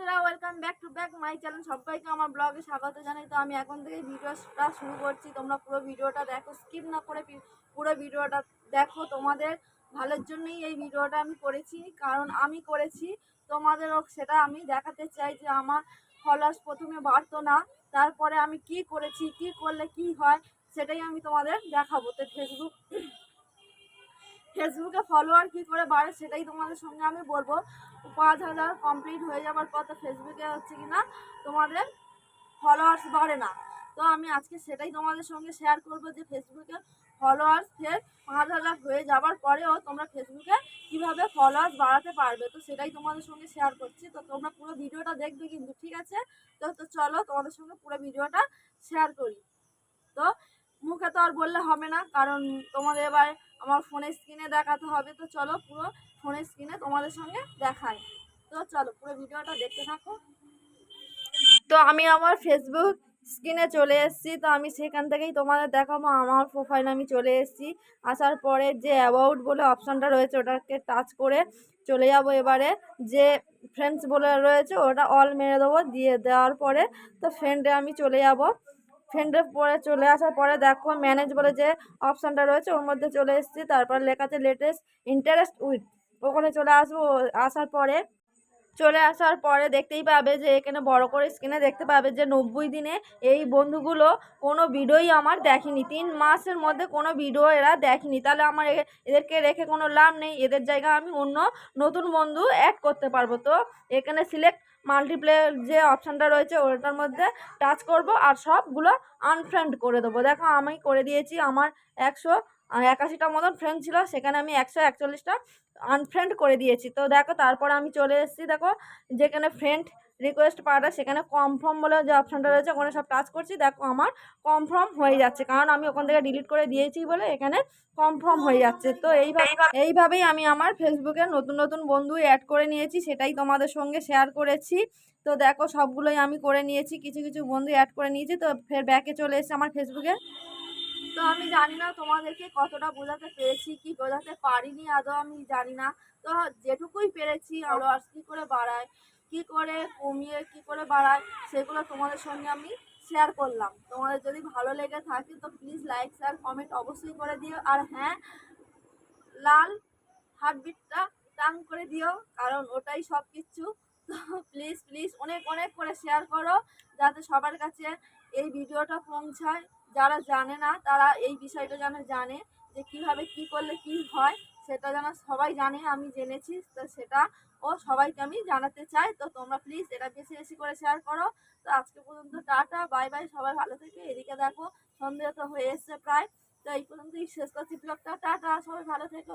বন্ধুরা welcome back to back my channel সবাইকে আমার ব্লগে স্বাগত জানাই। তো আমি এখন থেকে ভিডিওটা শুরু করছি। তোমরা পুরো ভিডিওটা দেখো স্কিপ না করে পুরো ভিডিওটা দেখো। তোমাদের ভালোর জন্যই এই ভিডিওটা আমি করেছি। কারণ আমি করেছি, তোমাদেরও সেটা আমি দেখাতে চাই যে আমার ফলোয়ার্স প্রথমে বাড়তো না। তারপরে আমি কি করেছি, কি করলে কি হয়, সেটাই আমি তোমাদের দেখাবো। তো ফেসবুক ফেসবুকে ফলোয়ার কী করে বাড়ে সেটাই তোমাদের সঙ্গে আমি বলব। পাঁচ হাজার কমপ্লিট হয়ে যাওয়ার পর তো ফেসবুকে হচ্ছে কি না তোমাদের ফলোয়ার্স বাড়ে না। তো আমি আজকে সেটাই তোমাদের সঙ্গে শেয়ার করব যে ফেসবুকে ফলোয়ার্স ফের পাঁচ হাজার হয়ে যাওয়ার পরেও তোমরা ফেসবুকে কীভাবে ফলোয়ার্স বাড়াতে পারবে, তো সেটাই তোমাদের সঙ্গে শেয়ার করছি। তো তোমরা পুরো ভিডিওটা দেখবে কিন্তু, ঠিক আছে? তো তো চলো তোমাদের সঙ্গে পুরো ভিডিওটা শেয়ার করি। তো মুখে তো আর বললে হবে না, কারণ তোমাদের এবার আমার ফোনের স্ক্রিনে দেখাতে হবে। তো চলো পুরো ফোনের স্ক্রিনে তোমাদের সঙ্গে দেখাই। তো চলো পুরো ভিডিওটা দেখতে থাকো। তো আমি আমার ফেসবুক স্ক্রিনে চলে এসেছি। তো আমি সেখান থেকেই তোমাদের দেখাবো। আমার প্রোফাইল আমি চলে এসেছি। আসার পরে যে অ্যাবাউট বলে অপশানটা রয়েছে, ওটাকে টাচ করে চলে যাব এবারে। যে ফ্রেন্ডস বলে রয়েছে, ওটা অল মেরে দেবো। দিয়ে দেওয়ার পরে তো ফ্রেন্ডে আমি চলে যাব। ফ্রেন্ডের পরে চলে আসার পরে দেখো ম্যানেজ বলে যে অপশানটা রয়েছে, ওর মধ্যে চলে এসেছি। তারপর লেখাতে লেটেস্ট ইন্টারেস্ট উইথ ওখানে চলে আসব, আসার পরে চলে আসার পরে দেখতেই পাবে যে এখানে বড় করে স্ক্রিনে দেখতে পাবে যে নব্বই দিনে এই বন্ধুগুলো কোনো ভিডিওই আমার দেখেনি। তিন মাসের মধ্যে কোনো ভিডিও এরা দেখেনি। তাহলে আমার এদেরকে রেখে কোনো লাভ নেই। এদের জায়গায় আমি অন্য নতুন বন্ধু অ্যাড করতে পারব। তো এখানে সিলেক্ট মাল্টিপ্লেয়ার যে অপশানটা রয়েছে, ওটার মধ্যে টাচ করব আর সবগুলো আনফ্রেন্ড করে দেবো। দেখো আমি করে দিয়েছি আমার একশো একাশিটা মতন ফ্রেন্ড ছিল, সেখানে আমি একশো একচল্লিশটা আনফ্রেন্ড করে দিয়েছি। তো দেখো, তারপর আমি চলে এসেছি, দেখো, যেখানে ফ্রেন্ড রিকোয়েস্ট পাওয়াটা, সেখানে কনফার্ম বলে যে অপশানটা রয়েছে, ওখানে সব টাচ করছি। দেখো, আমার কনফার্ম হয়ে যাচ্ছে, কারণ আমি ওখান থেকে ডিলিট করে দিয়েছি বলে এখানে কনফার্ম হয়ে যাচ্ছে। তো এইভাবে, এইভাবেই আমি আমার ফেসবুকে নতুন নতুন বন্ধু অ্যাড করে নিয়েছি, সেটাই তোমাদের সঙ্গে শেয়ার করেছি। তো দেখো, সবগুলোই আমি করে নিয়েছি, কিছু কিছু বন্ধু অ্যাড করে নিয়েছি, তো ফের ব্যাকে চলে এসেছে আমার ফেসবুকে তো আমি জানি না তোমাদেরকে কতটা বোঝাতে পেরেছি, কি বোঝাতে পারিনি, আদৌ আমি জানি না। তো যেটুকুই পেরেছি ফলোয়ার্স কী করে বাড়ায়, কি করে কমিয়ে, কি করে বাড়ায়, সেগুলো তোমাদের সঙ্গে আমি শেয়ার করলাম। তোমাদের যদি ভালো লেগে থাকে, তো প্লিজ লাইক শেয়ার কমেন্ট অবশ্যই করে দিও। আর হ্যাঁ লাল হার্টবিটটা টাং করে দিও, কারণ ওটাই সব কিছু তো প্লিজ প্লিজ অনেক অনেক করে শেয়ার করো যাতে সবার কাছে এই ভিডিওটা পৌঁছায়। যারা জানে না, তারা এই বিষয়টা যেন জানে যে কীভাবে কি করলে কি হয়, সেটা যেন সবাই জানে, আমি জেনেছি। তো সেটা ও সবাইকে আমি জানাতে চাই। তো তোমরা প্লিজ এটা বেশি বেশি করে শেয়ার করো। তো আজকে পর্যন্ত টাটা বাই বাই সবাই ভালো থেকে। এদিকে দেখো সন্দেহ তো হয়ে এসছে প্রায়। তো এই পর্যন্তই, শেষ করছি ব্লগটা টাটা, সবাই ভালো থেকো।